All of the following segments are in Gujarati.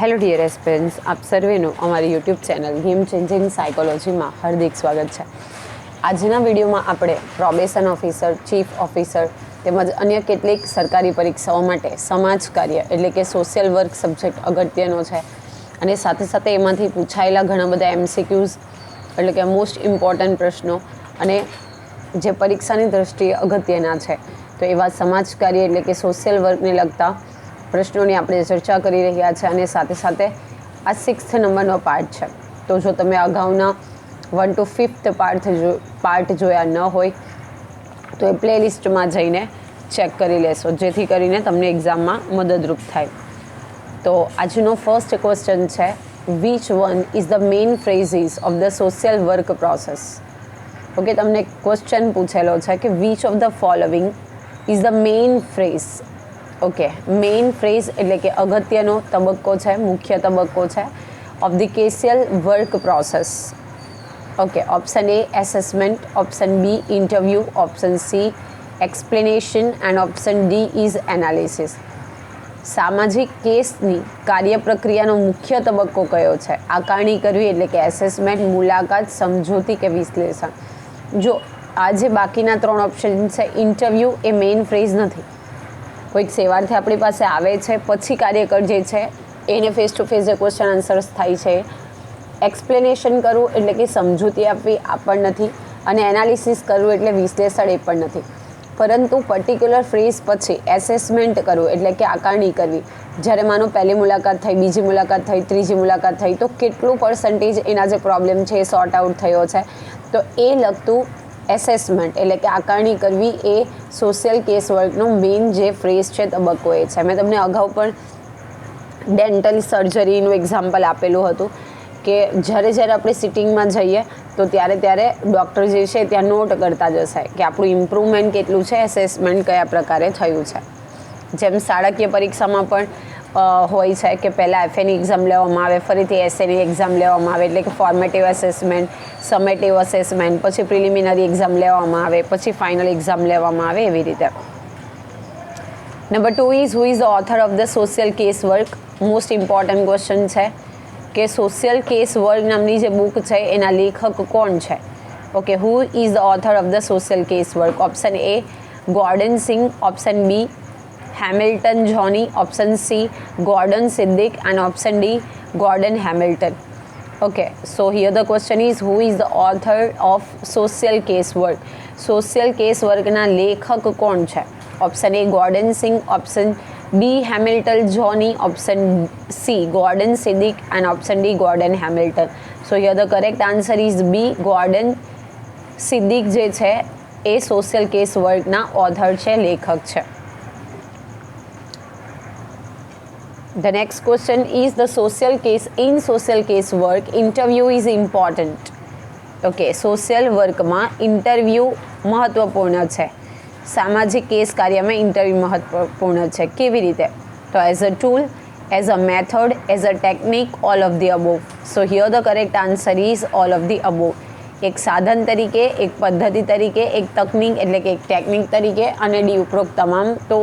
હેલો ડિયર એસ્પિરન્સ આપ સર્વેનું અમારી યુટ્યુબ ચેનલ ગેમ ચેન્જિંગ સાયકોલોજીમાં હાર્દિક સ્વાગત છે. આજના વિડીયોમાં આપણે પ્રોબેશન ઓફિસર ચીફ ઓફિસર તેમજ અન્ય કેટલીક સરકારી પરીક્ષાઓ માટે સમાજ કાર્ય એટલે કે સોશિયલ વર્ક સબ્જેક્ટ અગત્યનો છે. અને સાથે સાથે એમાંથી પૂછાયેલા ઘણા બધા એમસીક્યુઝ એટલે કે મોસ્ટ ઇમ્પોર્ટન્ટ પ્રશ્નો અને જે પરીક્ષાની દ્રષ્ટિએ અગત્યના છે. તો એવા સમાજ કાર્ય એટલે કે સોશિયલ વર્કને લગતા પ્રશ્નોની આપણે ચર્ચા કરી રહ્યા છે અને સાથે સાથે આ સિક્સ્થ નંબરનો પાર્ટ છે. તો જો તમે અગાઉના વન ટુ ફિફ્થ પાર્ટ જો પાર્ટ જોયા ન હોય, તો એ પ્લેલિસ્ટમાં જઈને ચેક કરી લેશો. જેથી કરીને તમને એક્ઝામમાં મદદરૂપ થાય. તો આજનો ફર્સ્ટ ક્વેશ્ચન છે which one is the main phrases of the social work process okay તમને ક્વેશ્ચન પૂછેલો છે કે which of the following is the main phrase okay main phrase એટલે કે અગત્યનો તબક્કો છે, મુખ્ય તબક્કો છે of the casual work process okay option A assessment option B interview option C explanation and option D is analysis સામાજિક કેસની કાર્ય પ્રક્રિયાનો મુખ્ય તબક્કો કયો છે? આકારણી કરવી એટલે કે એસેસમેન્ટ મુલાકાત, સમજૂતી કે વિશ્લેષણ. જો આ જે બાકીના ત્રણ ઓપ્શન છે ઇન્ટરવ્યૂ એ મેઇન ફ્રેઝ નથી. કોઈક સેવાર્થી આપણી પાસે આવે છે, પછી કાર્યકર જે છે, એને ફેસ ટુ ફેસ જે ક્વેશ્ચન આન્સર્સ થાય છે એક્સપ્લેનેશન કરવું એટલે કે સમજૂતી આપવી આ પણ નથી અને એનાલિસિસ કરવું એટલે વિશ્લેષણ એ પણ નથી. પરંતુ પર્ટિક્યુલર ફ્રેઝ પછી એસેસમેન્ટ કરવું એટલે કે આકારણી કરવી. જ્યારે માનો પહેલી મુલાકાત થઈ, બીજી મુલાકાત થઈ, ત્રીજી મુલાકાત થઈ, તો કેટલું પર્સન્ટેજ એના જે પ્રોબ્લેમ છે એ સોર્ટ આઉટ થયો છે. તો એ લગતું એસેસમેન્ટ એટલે કે આકારણી કરવી એ સોશિયલ કેસ વર્કનો મેઇન જે ફ્રેઝ છે તબક્કો એ છે. મેં તમને અગાઉ પણ ડેન્ટલ સર્જરીનું એક્ઝામ્પલ આપેલું હતું કે જ્યારે જ્યારે આપણે સિટિંગમાં જઈએ તો ત્યારે ત્યારે ડૉક્ટર જે છે ત્યાં નોટ કરતા જશે કે આપણું ઇમ્પ્રુવમેન્ટ કેટલું છે એસેસમેન્ટ કયા પ્રકારે થયું છે. જેમ શાળાકીય પરીક્ષામાં પણ હોય છે કે પહેલાં એફએની એક્ઝામ લેવામાં આવે, ફરીથી એસએની એક્ઝામ લેવામાં આવે, એટલે કે ફોર્મેટિવ એસેસમેન્ટ સમેટિવ અસેસમેન્ટ પછી પ્રિલિમિનરી એક્ઝામ લેવામાં આવે, પછી ફાઇનલ એક્ઝામ લેવામાં આવે એવી રીતે. Number two is who is author of the social case work most important question છે કે સોશિયલ કેસ વર્ક નામની જે બુક છે, એના લેખક કોણ છે? Okay who is the author of the social case work option A Gordon Singh option B Hamilton Johnny option C Gordon Siddique and option D Gordon Hamilton okay so here the question is who is the author of social case work social case વર્કના લેખક કોણ છે? Option A Gordon Singh option B Hamilton Johnny option C Gordon Siddique and option D Gordon Hamilton so here the correct answer is B Gordon Siddique જે છે, એ સોશિયલ કેસ વર્કના ઓથર છે, લેખક છે. The next question is, the social case, in social case work, interview is important. Okay social વર્કમાં interview મહત્વપૂર્ણ છે. સામાજિક કેસ કાર્યમાં ઇન્ટરવ્યૂ મહત્વપૂર્ણ છે. કેવી રીતે? તો as a tool as a method as a technique all of the above so here the correct answer is all of the above એક સાધન તરીકે, એક પદ્ધતિ તરીકે, એક તકનિક એટલે કે એક ટેકનિક તરીકે અને ડી ઉપરોક્ત તમામ. તો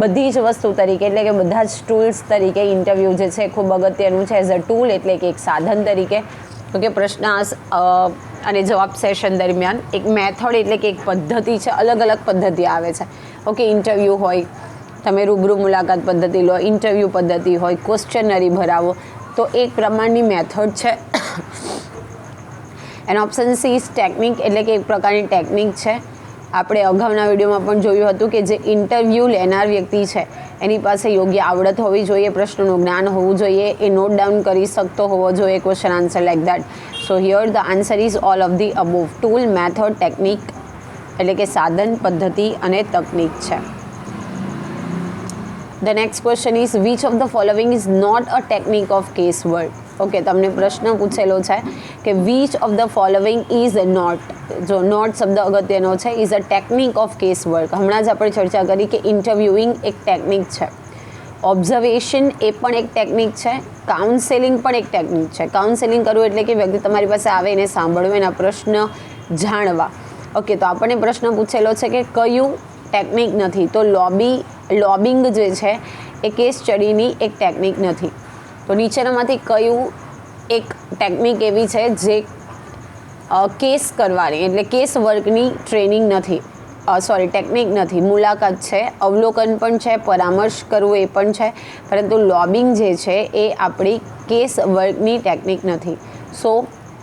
બધી જ વસ્તુ તરીકે, એટલે કે બધા જ ટૂલ્સ તરીકે ઇન્ટરવ્યૂ જે છે, ખૂબ અગત્યનું છે એઝ અ ટૂલ એટલે કે એક સાધન તરીકે. તો કે પ્રશ્ન અને જવાબ સેશન દરમિયાન એક મેથડ એટલે કે એક પદ્ધતિ છે, અલગ અલગ પદ્ધતિ આવે છે. ઓકે ઇન્ટરવ્યૂ હોય, તમે રૂબરૂ મુલાકાત પદ્ધતિ લો ઇન્ટરવ્યૂ પદ્ધતિ હોય ક્વેશ્ચનરી ભરાવો, તો એક પ્રમાણની મેથડ છે. એન્ડ ઓપ્શન સી ટેકનિક એટલે કે એક પ્રકારની ટેકનિક છે. આપણે અગાઉના વિડીયોમાં પણ જોયું હતું કે જે ઇન્ટરવ્યૂ લેનાર વ્યક્તિ છે, એની પાસે યોગ્ય આવડત હોવી જોઈએ, પ્રશ્નનું જ્ઞાન હોવું જોઈએ, એ નોટ ડાઉન કરી શકતો હોવો જોઈએ question answer like that so here the answer is all of the above tool method technique એટલે કે સાધન, પદ્ધતિ અને તકનિક છે. The next question is which of the following is not a technique of case work okay તમને પ્રશ્ન પૂછેલો છે કે which of the following is not જો નોટ શબ્દ અગત્યનો છે is a technique of case work હમણાં જ આપણે ચર્ચા કરી કે ઇન્ટરવ્યુઇંગ એક ટેકનિક છે. ઓબ્ઝર્વેશન એ પણ એક ટેકનિક છે. કાઉન્સેલિંગ પણ એક ટેકનિક છે. કાઉન્સેલિંગ કરવું એટલે કે વ્યક્તિ તમારી પાસે આવે એને સાંભળવું, એના પ્રશ્ન જાણવા. ઓકે તો આપણને પ્રશ્ન પૂછેલો છે કે કયું ટેકનિક નથી? તો લોબી લોબિંગ જે છે, એ કેસ સ્ટડીની એક ટેકનિક નથી. તો નીચેનામાંથી કયું એક ટેકનિક એવી છે જે કેસ કરવાની, એટલે કેસ વર્કની ટ્રેનિંગ નથી. સોરી ટેકનિક નથી. મુલાકાત છે, અવલોકન પણ છે, પરામર્શ કરવું એ પણ છે, પરંતુ લોબિંગ જે છે એ આપણી કેસ વર્કની ટેકનિક નથી. So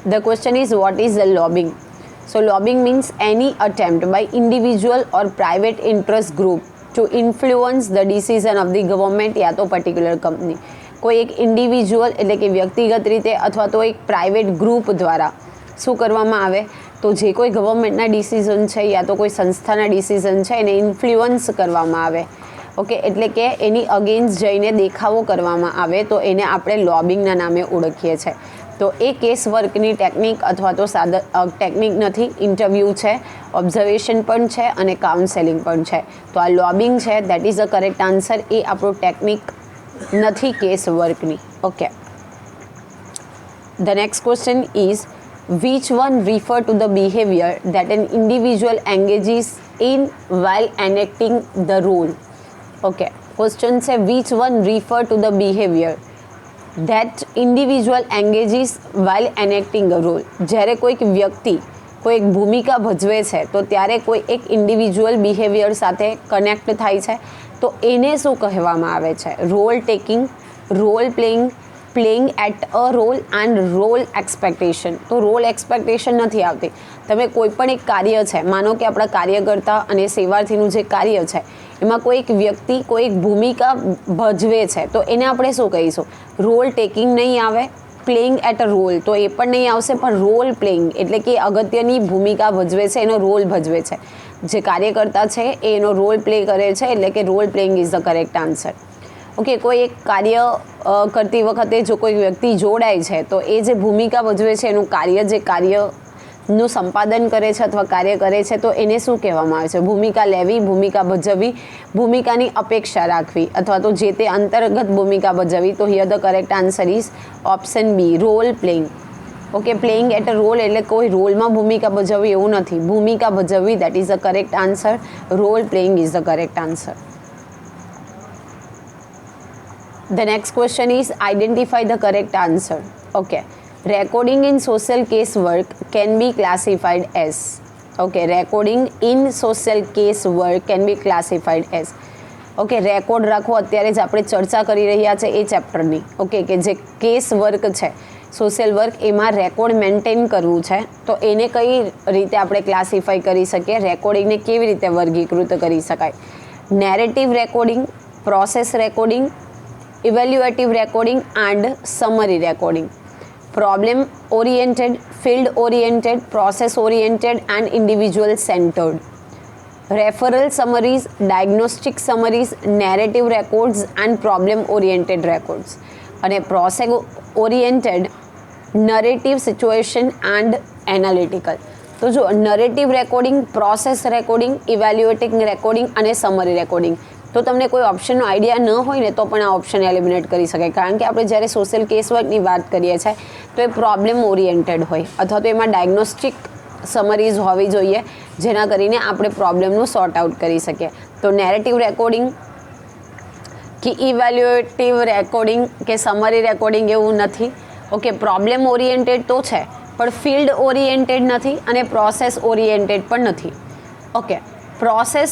the question is what is the lobbying so lobbying means any attempt by individual or private interest group to influence the decision of the government યા તો પર્ટિક્યુલર કંપની કોઈ એક ઇન્ડિવિજ્યુઅલ એટલે કે વ્યક્તિગત રીતે અથવા તો એક પ્રાઇવેટ ગ્રુપ દ્વારા શું કરવામાં આવે? તો જે કોઈ ગવર્મેન્ટના ડિસિઝન છે યા તો કોઈ સંસ્થાના ડિસિઝન છે એને ઇન્ફ્લુઅન્સ કરવામાં આવે. ઓકે એટલે કે એની અગેન્સ્ટ જઈને દેખાવો કરવામાં આવે તો એને આપણે લોબિંગના નામે ઓળખીએ છીએ તો એ કેસ વર્કની ટેકનિક અથવા તો સાદ ટેકનિક નથી ઇન્ટરવ્યૂ છે ઓબ્ઝર્વેશન પણ છે અને કાઉન્સેલિંગ પણ છે. તો આ લોબિંગ છે that is a correct answer એ આપણું ટેકનિક નથી case વર્કની okay The next question is which one refer to the behavior that an individual engages in while enacting the role? Okay. Question છે which one refer to the behavior that individual engages while enacting a role? જ્યારે કોઈક વ્યક્તિ કોઈ એક ભૂમિકા ભજવે છે તો ત્યારે કોઈ એક ઇન્ડિવિજ્યુઅલ બિહેવિયર સાથે કનેક્ટ થાય છે તો એને શું કહેવામાં આવે છે? Role taking role playing playing at a role and role expectation તો રોલ એક્સપેક્ટેશન નથી આવતી. તમે કોઈ પણ એક કાર્ય છે, માનો કે આપણા કાર્યકર્તા અને સેવાર્થીનું જે કાર્ય છે, એમાં કોઈ એક વ્યક્તિ, કોઈ એક ભૂમિકા ભજવે છે, તો એને આપણે શું કહીશું? રોલ ટેકિંગ નહીં આવે પ્લેઇંગ એટ અ રોલ તો એ પણ નહીં આવશે, પણ રોલ પ્લેઇંગ એટલે કે અગત્યની ભૂમિકા ભજવે છે, એનો રોલ ભજવે છે. જે કાર્યકર્તા છે, એનો રોલ પ્લે કરે છે, એટલે કે role playing is the correct answer okay કોઈ એક કાર્ય કરતી વખતે જો કોઈ વ્યક્તિ જોડાય છે, તો એ જે ભૂમિકા ભજવે છે, એનું કાર્ય જે કાર્યનું સંપાદન કરે છે અથવા કાર્ય કરે છે, તો એને શું કહેવામાં આવે છે? ભૂમિકા લેવી, ભૂમિકા ભજવવી, ભૂમિકાની અપેક્ષા રાખવી અથવા તો જે તે અંતર્ગત ભૂમિકા ભજવવી, તો here the correct answer is option B role playing okay playing at a role એટલે કોઈ રોલમાં ભૂમિકા ભજવવી એવું નથી ભૂમિકા ભજવવી that is the correct answer role playing is the correct answer The next question is identify the correct answer. Okay. Recording in social case work can be classified as. Okay. Recording in social case work can be classified as. Okay record રાખવો અત્યારે જ આપણે ચર્ચા કરી રહ્યા છે એ ચેપ્ટરની ઓકે કે જે કેસ વર્ક છે સોશિયલ વર્ક એમાં રેકોર્ડ મેન્ટેન કરવું છે. તો એને કઈ રીતે આપણે ક્લાસિફાઈ કરી શકીએ, રેકોર્ડિંગને કેવી રીતે વર્ગીકૃત કરી શકાય? Narrative recording, process recording, evaluative recording and summary recording. Problem oriented, field oriented, process oriented and individual centred. Referral summaries, diagnostic summaries, narrative records and problem oriented records. અને process oriented narrative situation and analytical તો જો narrative recording process recording evaluating recording અને સમરી રેકોર્ડિંગ તો તમને કોઈ ઓપ્શનનો આઈડિયા ન હોય ને તો પણ આ ઓપ્શન એલિમિનેટ કરી શકાય. કારણ કે આપણે જ્યારે સોશિયલ કેસ વર્કની વાત કરીએ છીએ, તો એ પ્રોબ્લેમ ઓરિએન્ટેડ હોય. અથવા તો એમાં ડાયગ્નોસ્ટિક સમરીઝ હોવી જોઈએ, જેના કરીને આપણે પ્રોબ્લેમનું સોર્ટ આઉટ કરી શકીએ. તો નેરેટિવ રેકોર્ડિંગ કે ઇવેલ્યુએટિવ રેકોર્ડિંગ કે સમરી રેકોર્ડિંગ એવું નથી. ઓકે પ્રોબ્લેમ ઓરિએન્ટેડ તો છે, પણ ફિલ્ડ ઓરિએન્ટેડ નથી અને પ્રોસેસ ઓરિએન્ટેડ પણ નથી. Okay process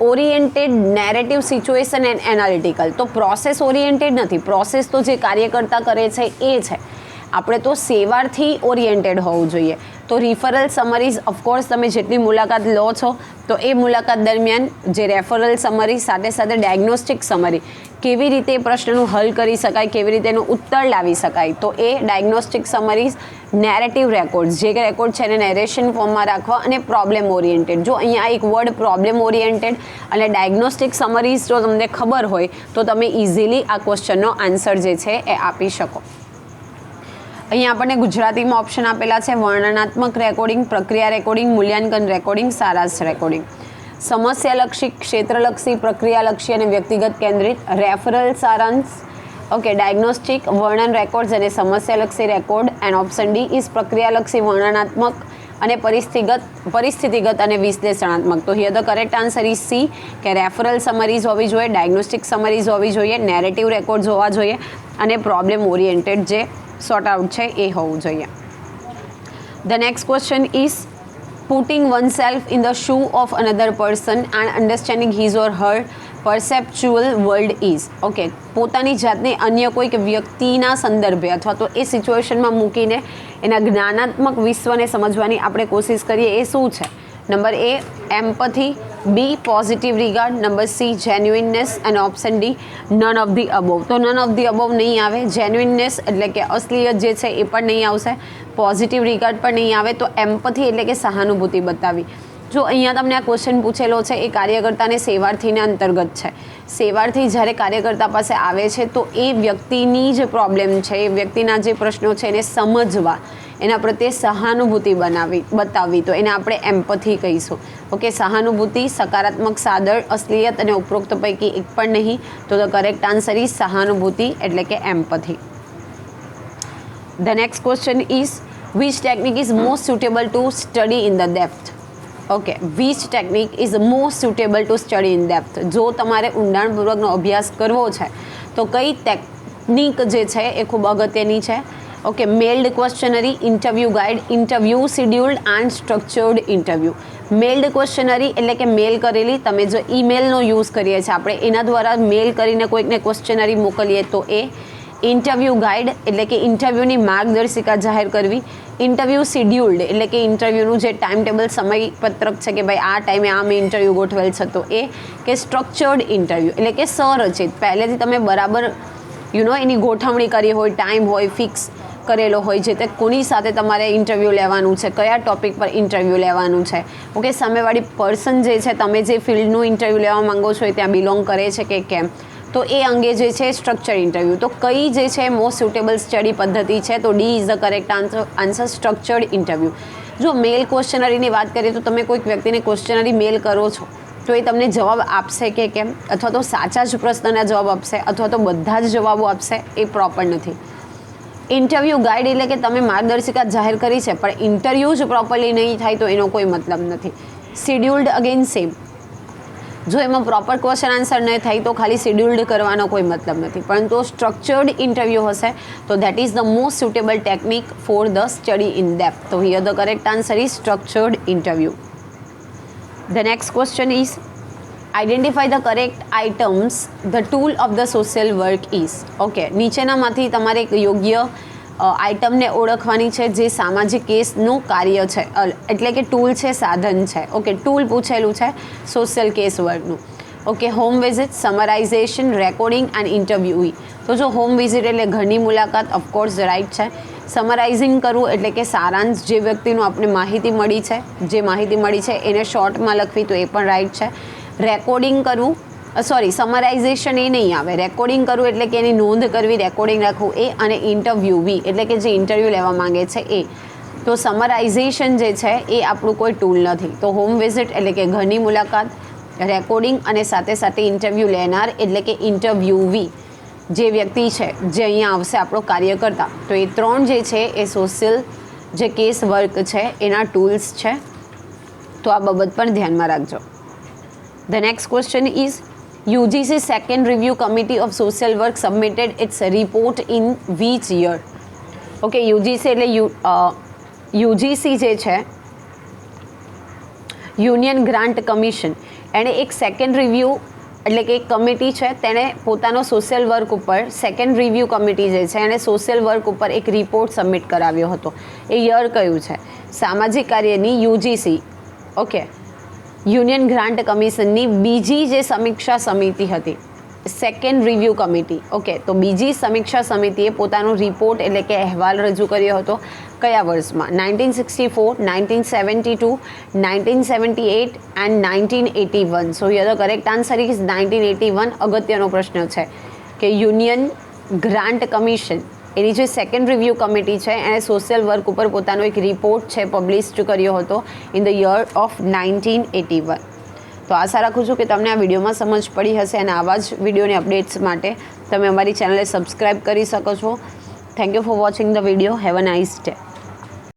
oriented narrative situation and analytical તો પ્રોસેસ ઓરિએન્ટેડ નથી. પ્રોસેસ તો જે કાર્યકર્તા કરે છે, એ છે. આપણે તો સેવાથી ઓરિએન્ટેડ હોવું જોઈએ. તો રિફરલ સમરીઝ ઓફકોર્સ તમે જેટલી મુલાકાત લો છો, તો એ મુલાકાત દરમિયાન જે રેફરલ સમરી સાથે સાથે ડાયગ્નોસ્ટિક સમરી કેવી રીતે પ્રશ્નનું હલ કરી શકાય, કેવી રીતે એનો ઉત્તર લાવી શકાય, તો એ ડાયગ્નોસ્ટિક સમરીઝ નેરેટિવ રેકોર્ડ જે રેકોર્ડ છે એને નેરેશન ફોર્મમાં રાખવા અને પ્રોબ્લેમ ઓરિએન્ટેડ જો અહીંયા એક વર્ડ પ્રોબ્લેમ ઓરિએન્ટેડ અને ડાયગ્નોસ્ટિક સમરીઝ જો તમને ખબર હોય, તો તમે ઇઝીલી આ ક્વેશ્ચનનો આન્સર જે છે એ આપી શકો. અહીંયા આપણને ગુજરાતીમાં ઓપ્શન આપેલા છે, વર્ણનાત્મક રેકોર્ડિંગ પ્રક્રિયા રેકોર્ડિંગ મૂલ્યાંકન રેકોર્ડિંગ સારાંશ રેકોર્ડિંગ સમસ્યાલક્ષી, ક્ષેત્રલક્ષી, પ્રક્રિયાલક્ષી અને વ્યક્તિગત કેન્દ્રિત રેફરલ સારાંશ. ઓકે ડાયગ્નોસ્ટિક વર્ણન રેકોર્ડ્સ અને સમસ્યાલક્ષી record and option D is પ્રક્રિયાલક્ષી, વર્ણનાત્મક અને પરિસ્થિતિગત પરિસ્થિતિગત અને વિશ્લેષણાત્મક. તો here the correct answer is C કે રેફરલ સમરીઝ હોવી જોઈએ ડાયગ્નોસ્ટિક સમરીઝ હોવી જોઈએ નેરેટિવ રેકોર્ડ્સ હોવા જોઈએ અને પ્રોબ્લેમ ઓરિએન્ટેડ જે સોર્ટ આઉટ છે એ હોવું જોઈએ The next question is putting oneself in the shoe of another person and understanding his or her perceptual world is okay પોતાની જાતને અન્ય કોઈક વ્યક્તિના સંદર્ભે અથવા તો એ સિચ્યુએશનમાં મૂકીને એના જ્ઞાનાત્મક વિશ્વને સમજવાની આપણે કોશિશ કરીએ એ શું છે number A empathy B positive regard number C genuineness અને option D none of the above તો નન ઓફ ધી અબોવ નહીં આવે. જેન્યુઇનનેસ એટલે કે અસલિયત જે છે એ પણ નહીં આવશે. પોઝિટિવ રિગાર્ડ પણ નહીં આવે. તો એમ્પથી એટલે કે સહાનુભૂતિ બતાવી. જો અહીંયા તમને આ ક્વેશ્ચન પૂછેલો છે, એ કાર્યકર્તાને સેવાર્થીને અંતર્ગત છે. સેવાર્થી જ્યારે કાર્યકર્તા પાસે આવે છે, તો એ વ્યક્તિની જે પ્રોબ્લેમ છે, એ વ્યક્તિના જે પ્રશ્નો છે એને સમજવા. એના પ્રત્યે સહાનુભૂતિ બનાવી બતાવવી તો એને આપણે એમ્પથી કહીશું. ઓકે સહાનુભૂતિ, સકારાત્મક સાદર, અસલિયત અને ઉપરોક્ત પૈકી એક પણ નહીં. તો ધ કરેક્ટ આન્સર ઇઝ સહાનુભૂતિ એટલે કે empathy the next question is which technique is most suitable to study in the depth okay which technique is most suitable to study in depth જો તમારે ઊંડાણપૂર્વકનો અભ્યાસ કરવો છે, તો કઈ ટેકનિક જે છે એ ખૂબ અગત્યની છે? Okay mailed questionnaire interview guide interview scheduled and structured interview mailed questionnaire એટલે કે મેલ કરેલી, તમે જો ઈમેલનો યુઝ કરીએ છીએ, આપણે એના દ્વારા મેલ કરીને કોઈકને ક્વેશ્ચનરી મોકલીએ તો એ ઇન્ટરવ્યૂ ગાઈડ એટલે કે ઇન્ટરવ્યૂની માર્ગદર્શિકા જાહેર કરવી. ઇન્ટરવ્યૂ શિડ્યુલ્ડ એટલે કે ઇન્ટરવ્યૂનું જે ટાઈમ ટેબલ સમયપત્રક છે કે ભાઈ આ ટાઈમે આ મેં ઇન્ટરવ્યૂ ગોઠવેલ છે, તો એ કે સ્ટ્રક્ચર્ડ ઇન્ટરવ્યૂ એટલે કે સંરચિત પહેલેથી તમે બરાબર યુ નો એની ગોઠવણી કરી હોય ટાઈમ હોય ફિક્સ કરેલો હોય જે તે કોની સાથે તમારે ઇન્ટરવ્યૂ લેવાનું છે? કયા ટોપિક પર ઇન્ટરવ્યૂ લેવાનું છે? ઓકે, સામેવાળી પર્સન જે છે, તમે જે ફિલ્ડનું ઇન્ટરવ્યૂ લેવા માંગો છો એ ત્યાં બિલોંગ કરે છે કે કેમ? તો એ અંગે જે છે સ્ટ્રક્ચર ઇન્ટરવ્યૂ તો કઈ જે છે મોસ્ટ સુટેબલ સ્ટડી પદ્ધતિ છે, તો D is the correct answer answer structured interview જો મેલ ક્વેશ્ચનરીની વાત કરીએ તો તમે કોઈક વ્યક્તિને ક્વેશ્ચનરી મેલ કરો છો, તો એ તમને જવાબ આપશે કે કેમ? અથવા તો સાચા જ પ્રશ્નના જવાબ આપશે, અથવા તો બધા જ જવાબો આપશે, એ પ્રોપર નથી. ઇન્ટરવ્યૂ ગાઈડ એટલે કે તમે માર્ગદર્શિકા જાહેર કરી છે, પણ ઇન્ટરવ્યૂ જ પ્રોપરલી નહીં થાય તો એનો કોઈ મતલબ નથી. શિડ્યુલ્ડ અગેન સેમ જો એમાં પ્રોપર ક્વેશ્ચન આન્સર નહીં થાય તો ખાલી શેડ્યુલ્ડ કરવાનો કોઈ મતલબ નથી. પરંતુ સ્ટ્રક્ચર્ડ ઇન્ટરવ્યૂ હશે, તો that is the most suitable technique for the study in depth તો here the correct answer is structured interview the next question is identify the correct items the tool of the social work is okay નીચેનામાંથી તમારે એક યોગ્ય આઇટમને ઓળખવાની છે જે સામાજિક કેસનું કાર્ય છે. એટલે કે ટૂલ છે, સાધન છે. ઓકે ટૂલ પૂછેલું છે social case વર્કનું okay home visit summarization recording and interviewee તો જો હોમ વિઝિટ એટલે ઘરની મુલાકાત ઓફકોર્સ રાઇટ છે. સમરાઇઝિંગ કરવું એટલે કે સારાંશ જે વ્યક્તિનું આપણે માહિતી મળી છે, જે માહિતી મળી છે, એને શોર્ટમાં લખવી તો એ પણ રાઇટ છે. રેકોર્ડિંગ કરવું સોરી સમરાઇઝેશન એ નહીં આવે. રેકોર્ડિંગ કરવું એટલે કે એની નોંધ કરવી રેકોર્ડિંગ રાખવું એ અને ઇન્ટરવ્યૂ એટલે કે જે ઇન્ટરવ્યૂ લેવા માંગે છે એ. તો સમરાઇઝેશન જે છે એ આપણું કોઈ ટૂલ નથી. તો હોમ વિઝિટ એટલે કે ઘરની મુલાકાત રેકોર્ડિંગ અને સાથે સાથે ઇન્ટરવ્યૂ લેનાર એટલે કે ઇન્ટરવ્યૂવી જે વ્યક્તિ છે, જે અહીંયા આવશે, આપણો કાર્યકર્તા. તો એ ત્રણ જે છે એ સોશિયલ જે કેસ વર્ક છે, એના ટૂલ્સ છે. તો આ બાબત પણ ધ્યાનમાં રાખજો. The next question is UGC second review committee of social work submitted its report in which year? Okay UGC એટલે યુ યુજીસી જે છે યુનિયન ગ્રાન્ટ કમિશન એણે એક સેકન્ડ રિવ્યૂ એટલે કે એક કમિટી છે, તેણે પોતાનો સોશિયલ વર્ક ઉપર સેકન્ડ રિવ્યૂ કમિટી જે છે, એણે સોશિયલ વર્ક ઉપર એક રિપોર્ટ સબમિટ કરાવ્યો હતો. એ યર કયું છે? સામાજિક કાર્યની યુજીસી ઓકે યુનિયન ગ્રાન્ટ કમિશનની બીજી જે સમીક્ષા સમિતિ હતી સેકન્ડ રિવ્યૂ કમિટી ઓકે તો બીજી સમીક્ષા સમિતિએ પોતાનો રિપોર્ટ એટલે કે અહેવાલ રજૂ કર્યો હતો કયા વર્ષમાં? Nineteen sixty four nineteen seventy two nineteen seventy eight and nineteen eighty one so year the correct answer is nineteen eighty one અગત્યનો પ્રશ્ન છે કે યુનિયન ગ્રાન્ટ કમિશન એની જે સેકન્ડ રિવ્યૂ કમિટી છે, એણે સોશિયલ વર્ક ઉપર પોતાનો એક રિપોર્ટ છે પબ્લિશ કર્યો હતો in the year of nineteen eighty one તો આશા રાખું છું કે તમને આ વિડીયોમાં સમજ પડી હશે અને આવા જ વિડીયોની અપડેટ્સ માટે તમે અમારી ચેનલને સબસ્ક્રાઈબ કરી શકો છો. Thank you for watching the video have a nice day